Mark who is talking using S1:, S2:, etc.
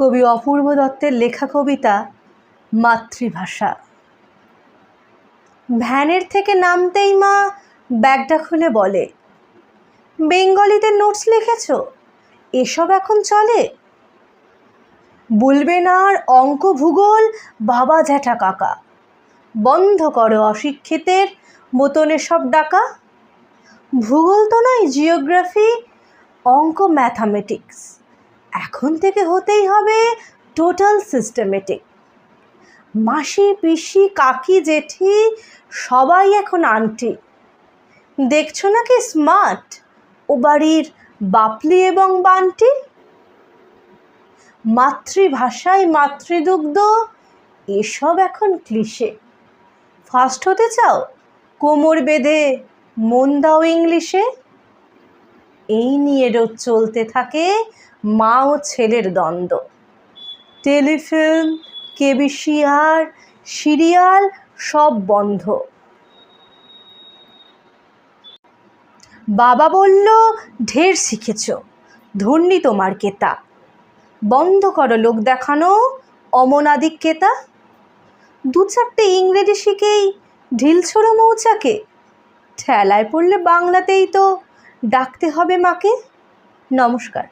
S1: কবি অপূর্ব দত্তের লেখা কবিতা মাতৃভাষা। ভ্যানের থেকে নামতেই মা ব্যাগটা খুলে বলে, বেঙ্গলিতে নোটস লিখেছ? এসব এখন চলে? বলবে না আর অঙ্ক ভূগোল, বাবা জ্যাঠা কাকা। বন্ধ করো অশিক্ষিতের মতনে সব ডাকা। ভূগোল তো নয়, জিওগ্রাফি, অঙ্ক ম্যাথামেটিক্স। এখন থেকে হতেই হবে টোটাল সিস্টেমেটিক মাসি, পিসি, কাকি, জেঠি, সবাই এখন আন্টি দেখছ না কি স্মার্ট ও বাড়ির বাপলি এবং বান্টি? মাতৃভাষায় মাতৃদুগ্ধ? এসব এখন ক্লিশে ফার্স্ট হতে চাও? কোমর বেঁধে মন দাও ইংলিশে? এই নিয়ে রোজ চলতে থাকে মা ও ছেলের দ্বন্দ্ব। টেলিফিল্ম, কেবিসিআর, সিরিয়াল সব বন্ধ। বাবা বলল, ঢের শিখেছ, ধন্যি তোমার কেতা। বন্ধ করো লোক দেখানো অমনাদিক কেতা। দু চারটে ইংরেজি শিখেই ঢিল ছোড়ো মৌচাকে। ঠেলায় পড়লে বাংলাতেই তো ডাকতে হবে মাকে। নমস্কার।